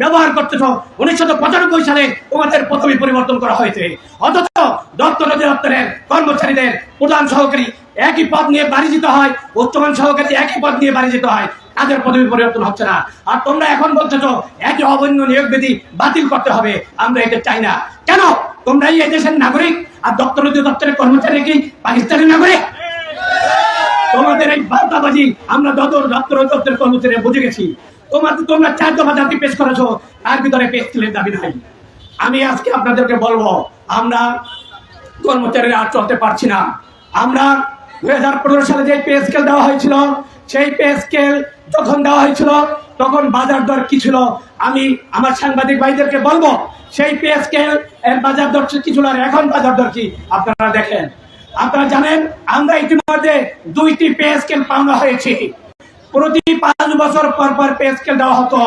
ব্যবহার করতেছ উনিশশো পঁচানব্বই সালে তোমাদের প্রথমে পরিবর্তন করা হয়েছে। অথচ দপ্তর অধিদপ্তরের কর্মচারীদের প্রধান সহকারী একই পদ নিয়ে বাড়ি যেতে হয়, উচ্চমান সহকারী একই পদ নিয়ে বাড়ি যেতে হয়, তাদের পদবি পরিবর্তন হচ্ছে না। আর তোমরা এখন বলতেছো একই অবন্য নিয়োগ বিধি বাতিল করতে হবে, আমরা এটা চাই না। কেন? তোমরা এই দেশের নাগরিক, আর দপ্তর অধিদপ্তরের কর্মচারী কি? পাকিস্তানের নাগরিক? তোমাদের এই বার্তাবাজি আমরা যত দপ্তর দপ্তরের কর্মচারী বুঝে গেছি। তোমার তোমরা চার দফা জাতি পেশ করেছ, তার ভিতরে পেশ স্কেলের দাবি নাই। আমি আজকে আপনাদেরকে বলব, আমরা কর্মচারীরা আর চলতে পারছি না। আমরা দুই হাজার পনেরো সালে যে পে স্কেল দেওয়া হয়েছিল, সেই পে স্কেল যখন দেওয়া হয়েছিল, তখন বাজার দর কি ছিল? আমি আমার সাংবাদিক ভাইদেরকে বলব, সেই পে স্কেল বাজার দর কি ছিল আর এখন বাজার দর কি? আপনারা দেখেন। আপনারা জানেন, আমরা ইতিমধ্যে দুইটি পে স্কেল পাওনা হয়েছি। প্রতি পাঁচ বছর পর পর পে স্কেল দেওয়া হতো।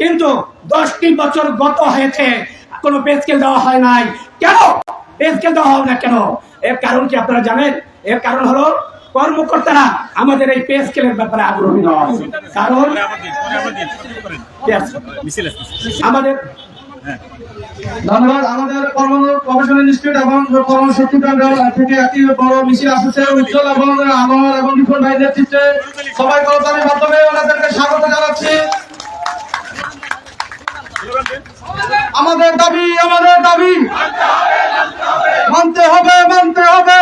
কিন্তু দশটি বছর গত হয়েছে কোনো পে স্কেল দেওয়া হয় নাই। কেন? পে স্কেল দেওয়া হবে না কেন? এর কারণ কি আপনারা জানেন? এর কারণ হলো কর্মকর্তারা আমাদের এই পে স্কেলের ব্যাপারে আগ্রহী নয়। কারণ আমাদের ধন্যবাদ আমাদের গবেষণা ইনস্টিটিউট এবং কর্মশক্তি কেন্দ্র থেকে একটি বড় মিছিল আসছে। উজ্জ্বল এবং আমার এবং রিফন ভাই নেতৃত্বে সবাই করতালির মাধ্যমে ওনাদেরকে স্বাগত জানাচ্ছি। আমাদের দাবি আমাদের দাবি। মানতে হবে মানতে হবে।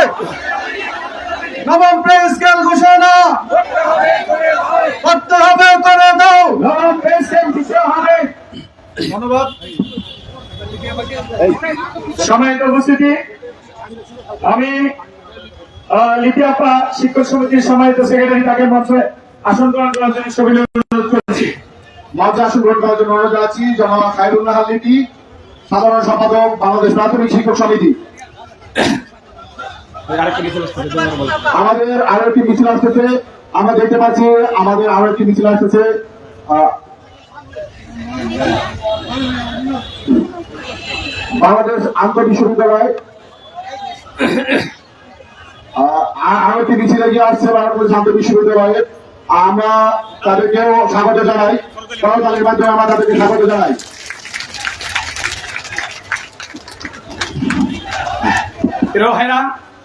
নবম পে স্কেল ঘোষণা। করতে হবে করে দাও। নবম পে স্কেল দিতে হবে। ধন্যবাদ। সম্মানিত উপস্থিতি আমি আহ, লিপি শিক্ষক সমিতির সম্মানিত সেক্রেটারি তাকে মঞ্চে আসন গ্রহণ করার জন্য সবিনয় অনুরোধ করেছি। মঞ্চে আসন গ্রহণ করার জন্য অনুরোধ জানাচ্ছি জনাব খায়রুল্লাহ লিপি সাধারণ সম্পাদক বাংলাদেশ প্রাথমিক শিক্ষক সমিতি। আমাদের আরও একটি মিছিল আসতেছে আমরা দেখতে পাচ্ছি আমাদের আরও একটি মিছিল আসতেছে। আহ, বাংলাদেশ আন্তঃ বিশ্ববিদ্যালয় আহ, আ- আরও একটি মিছিল এগিয়ে আসছে বাংলাদেশ আন্তঃ বিশ্ববিদ্যালয়ে। আমরা তাদেরকেও স্বাগত জানাই। করতালির মাধ্যমে আমরা তাদেরকে স্বাগত জানাই।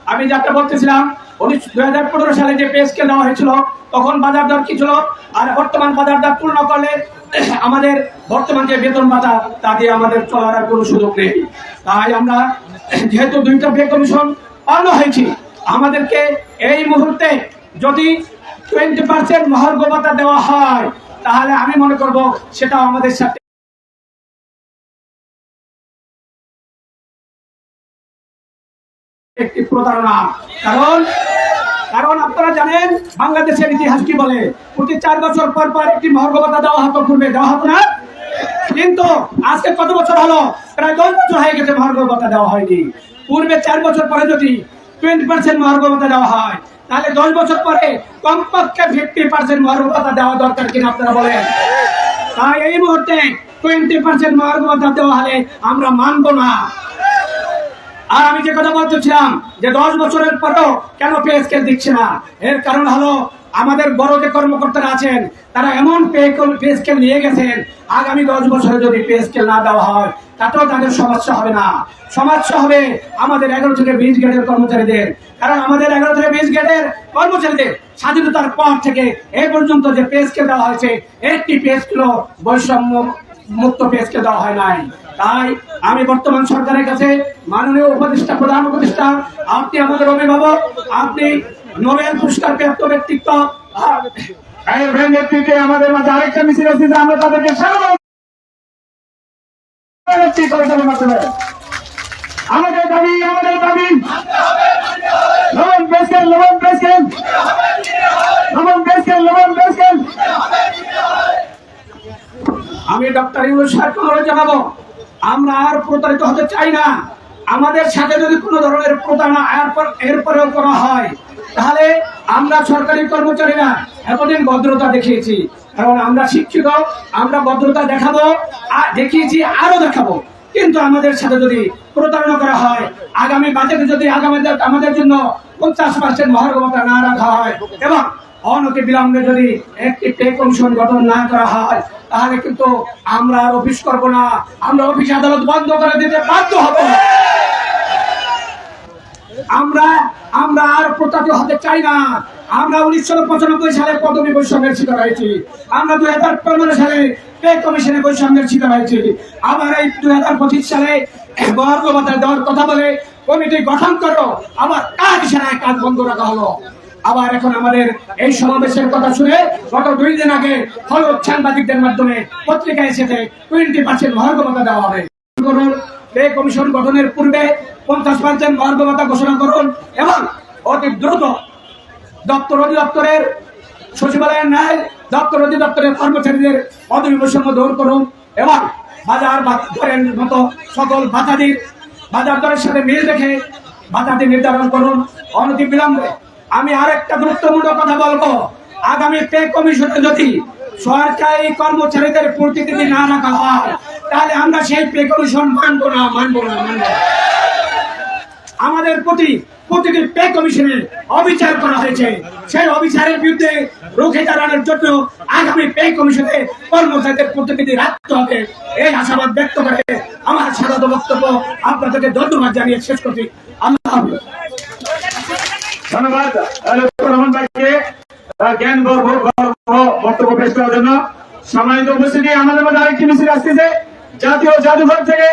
আমি যাতে বলতেছিলাম উনিশ দুই হাজার পনেরো সালে যে পে স্কেল দেওয়া হয়েছিল তখন বাজার দর কি ছিল? আর বর্তমান বাজার দর তুলনা করলে আমাদের বর্তমান যে বেতন ভাতা, তা দিয়ে আমাদের চলার আর কোনো সুযোগ নেই। তাই আমরা যেহেতু দুইটা পে কমিশন পালন হয়েছি, আমাদেরকে এই মুহূর্তে যদি টোয়েন্টি পার্সেন্ট মহার্ঘ ভাতা দেওয়া হয়, তাহলে আমি মনে করব সেটা আমাদের সাথে একটি প্রতারণা। কারণ কারণ আপনারা জানেন, বাংলাদেশের ইতিহাস কি বলে? প্রতি চার বছর পর পর একটি মহর্গবতা দেওয়া হতো পূর্বে, দেওয়া হতো না? কিন্তু আজকে কত বছর হলো? প্রায় দশ বছর হয়ে গেছে মহার্গবতা দেওয়া হয়নি। পূর্বে চার বছর পরে যদি টোয়েন্টি পার্সেন্ট মহার্গবতা দেওয়া হয়, তাহলে দশ বছর পরে কমপক্ষে ফিফটি পার্সেন্ট মহার্গবতা দেওয়া দরকার কিনা আপনারা বলেন? তাই এই মুহূর্তে টোয়েন্টি পার্সেন্ট মহার্গবতা দেওয়া হলে আমরা মানবো না। আর আমি যে কথা বলতেছিলাম যে দশ বছরের পরেও কেন পে স্কেল দিচ্ছে না? এর কারণ হলো আমাদের বড় যে কর্মকর্তারা আছেন, তারা এমন পে স্কেল নিয়ে গেছেন, আগামী দশ বছরে যদি পে স্কেল না দেওয়া হয়, তাতেও তাদের সমস্যা হবে না। সমস্যা হবে আমাদের এগারো থেকে বিশ গ্রেডের কর্মচারীদের। কারণ আমাদের এগারো থেকে বিশ গ্রেডের কর্মচারীদের স্বাধীনতার পর থেকে এই পর্যন্ত যে পে স্কেল দেওয়া হয়েছে, একটি পে স্কেল বৈষম্য মুক্ত পেজকে দেওয়া হয় নাই। তাই আমি বর্তমান সরকারের কাছে মাননীয় উপদেষ্টা, প্রধান উপদেষ্টা, আপনি আমাদের অভিভাবক, আপনি নোবেল পুরস্কার প্রাপ্ত ব্যক্তিত্ব নেতৃত্বে আমাদের মাঝে আরেকটা মিছিল আছে, যে আমরা তাদেরকে স্বাগত জানাচ্ছি করতালির মাধ্যমে আমাদের দাবি আমাদের দাবি লবণ পেস্কেল লবণ পেস্কেল লবণ পেস্কেল লবণ পেস্কেল আমি ডক্টর ইউনুস সাহেবকে জানাব, আমরা আর প্রতারিত হতে চাই না। আমাদের সাথে যদি কোনো ধরনের প্রতারণা এরপর এরপরেও করা হয়, তাহলে আমরা সরকারি কর্মচারীরা এতদিন ভদ্রতা দেখিয়েছি। কারণ আমরা শিক্ষিত, আমরা ভদ্রতা দেখাবো, আর দেখিয়েছি, আরও দেখাবো। কিন্তু আমাদের সাথে যদি প্রতারণা করা হয়, আগামী বাজেটে যদি আগামী আমাদের জন্য পঞ্চাশ পার্সেন্ট মহার্গবতা না রাখা হয় এবং অনতি বিলম্বে যদি একটি পে কমিশন গঠন না করা হয়, তাহলে কিন্তু আমরা আর অফিস করব না। আমরা অফিস আদালত বন্ধ করে দিতে বাধ্য হব। আমরা আমরা আর প্রতারিত হতে চাই না। আমরা উনিশশো পঁচানব্বই সালে পদবী বৈষম্যের শিকার হয়েছি। আমরা দুই হাজার পনেরো সালে পে কমিশনে বৈষম্যের শিকার হয়েছি আবার এই দুই হাজার পঁচিশ সালে বর্গবতা দেওয়ার কথা বলে কমিটি গঠন করো, আবার কাজ সেরায় কাজ বন্ধ রাখা হলো? আবার এখন আমাদের এই সমাবেশের কথা শুনে গত দুই দিন আগে ফলক সাংবাদিকদের মাধ্যমে পত্রিকায় এসেছে টোয়েন্টি পার্সেন্ট মহার্গবতা দেওয়া হবে। পে কমিশন গঠনের পূর্বে পঞ্চাশ পার্সেন্ট মহার্গবতা ঘোষণা করুন এবং অতি দ্রুত দপ্তর অধিদপ্তরের সচিবালয়ের ন্যায় দপ্তর অধিদপ্তরের কর্মচারীদের পদবী বৈষম্য দূর করুন এবং বাজার দরের মতো সকল বাধাদির বাজার দরের সাথে মিল রেখে বাধাদি নির্ধারণ করুন অনতি বিলম্বে। আমি আরেকটা গুরুত্বপূর্ণ কথা বলব। আগামী পে কমিশনে যদি সরকারি কর্মচারীদের প্রতিনিধি না রাখা হয়, তাহলে আমরা সেই পে কমিশন মানবো না মানবো না, মানবো আমাদের প্রতি প্রতিটি পে কমিশনে অবিচার করা হয়েছে। সেই অবিচারের বিরুদ্ধে রুখে দাঁড়ানোর জন্য আগামী পে কমিশনে কর্মচারীদের প্রতিনিধি রাখতে হবে। এই আশাবাদ ব্যক্ত করে আমার সাধারণ বক্তব্য আপনাদেরকে ধন্যবাদ জানিয়ে শেষ করছি। আল্লাহ ধন্যবাদ জ্ঞান বক্তব্য পেশ করার জন্য। সম্মানিত উপস্থিতি আমাদের মধ্যে আরেকটি মিছিল আসতেছে। জাতীয় জাদুঘর থেকে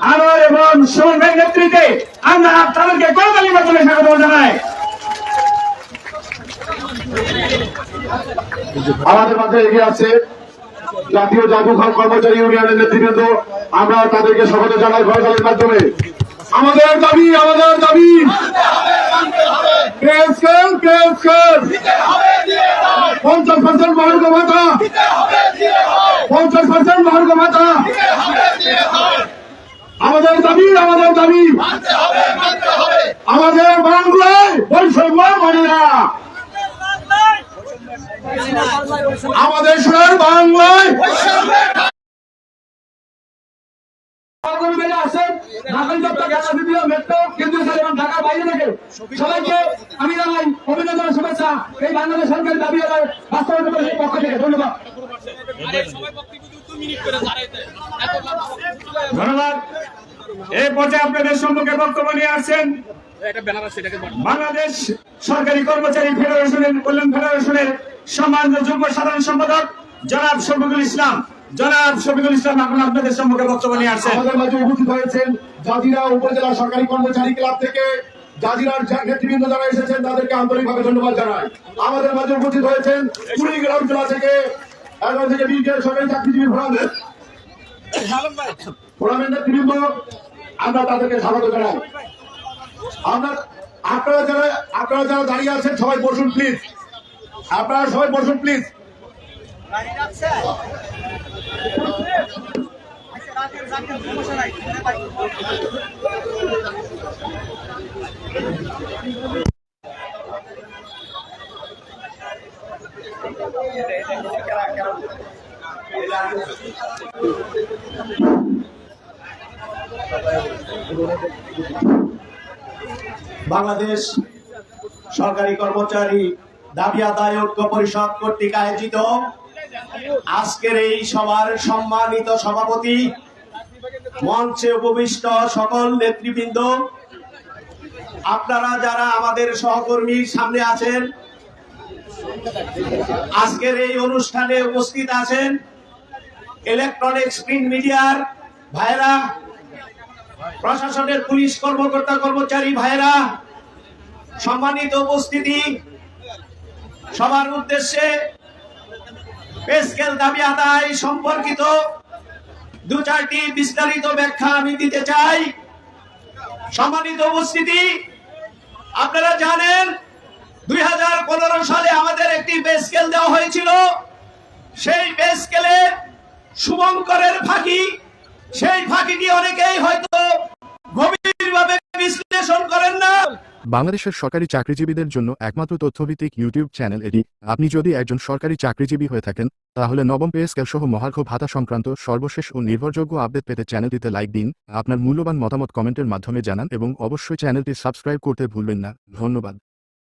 আনোয়ার এবং সুমন নেতৃত্বে আমরা তাদেরকে করতালি মাধ্যমে স্বাগত জানাই। আমাদের মাঝে এগিয়ে আছে জাতীয় জাদুঘর কর্মচারী ইউনিয়নের নেতৃবৃন্দ। আমরা তাদেরকে স্বাগত জানাই ভয়কালের মাধ্যমে। আমাদের দাবি আমাদের দাবি। পঞ্চাশ পার্সেন্ট মহার্ঘ ভাতা। পঞ্চাশ পার্সেন্ট মহার্ঘ ভাতা। আমাদের দাবি আমাদের দাবি। আমাদের বাংলায় বৈষম্য মানে না। আমাদের সোনার বাংলায় আমি জানাই অভিনন্দন শুভেচ্ছা। এই বাংলাদেশ সরকারের দাবি আদায় বাস্তবায়ন করার পক্ষ থেকে। ধন্যবাদ। ধন্যবাদ। এই পর্যায়ে আপনাদের সম্মুখে বক্তব্য নিয়ে আসছেন বাংলাদেশ সরকারি কর্মচারী ফেডারেশনের কল্যাণ ফেডারেশনের সম্মানিত যুগ্ম সাধারণ সম্পাদক জনাব শফিকুল ইসলাম। জনাব শফিকুল ইসলাম এখন আপনাদের সম্মুখে বক্তব্য নিয়ে আসছেন। আমাদের মাঝে উপস্থিত হয়েছেন জাজিরা উপজেলা সরকারি কর্মচারী ক্লাব থেকে জাজিরার নেতৃবৃন্দ যারা এসেছেন তাদেরকে আন্তরিকভাবে ধন্যবাদ জানাই। আমাদের মাঝে উপস্থিত হয়েছেন কুড়িগ্রাম জেলা থেকে এখন থেকে সরকারি চাকরিজীবী ফোরামের নেতৃবৃন্দ আমরা তাদেরকে স্বাগত জানাই। আমরা আপনারা যারা আপনারা যারা দাঁড়িয়ে আছেন, সবাই বসুন প্লিজ আপনারা সবাই বসুন প্লিজ বাংলাদেশ সরকারি কর্মচারী দাবি আদায় ঐক্য পরিষদ কর্তৃক আয়োজিত আজকের এই সভার সম্মানিত সভাপতি, মঞ্চে উপবিষ্ট সকল নেতৃবৃন্দ, আপনারা যারা আমাদের সহকর্মীর সামনে আছেন, আজকের এই অনুষ্ঠানে উপস্থিত আছেন ইলেকট্রনিক্স প্রিন্ট মিডিয়ার ভাইরা প্রশাসনের পুলিশ কর্মকর্তা কর্মচারী ভাইরা সম্মানিত উপস্থিতি। সবার উদ্দেশ্যে পে স্কেল দাবি আদায় সম্পর্কিত দু চারটি বিস্তারিত ব্যাখ্যা আমি দিতে চাই। সম্মানিত উপস্থিতি, আপনারা জানেন দুই হাজার পনেরো সালে আমাদের একটি পে স্কেল দেওয়া হয়েছিল। সেই পে স্কেলে শুভঙ্করের ফাঁকি সেই অনেকেই হয়তো গভীরভাবে বিশ্লেষণ করেন না। বাংলাদেশের সরকারি চাকরিজীবীদের জন্য একমাত্র তথ্যভিত্তিক ইউটিউব চ্যানেল এটি। আপনি যদি একজন সরকারি চাকরিজীবী হয়ে থাকেন, তাহলে নবম পে স্কেল সহ মহার্ঘ ভাতা সংক্রান্ত সর্বশেষ ও নির্ভরযোগ্য আপডেট পেতে চ্যানেলটিতে লাইক দিন, আপনার মূল্যবান মতামত কমেন্টের মাধ্যমে জানান এবং অবশ্যই চ্যানেলটি সাবস্ক্রাইব করতে ভুলবেন না। ধন্যবাদ।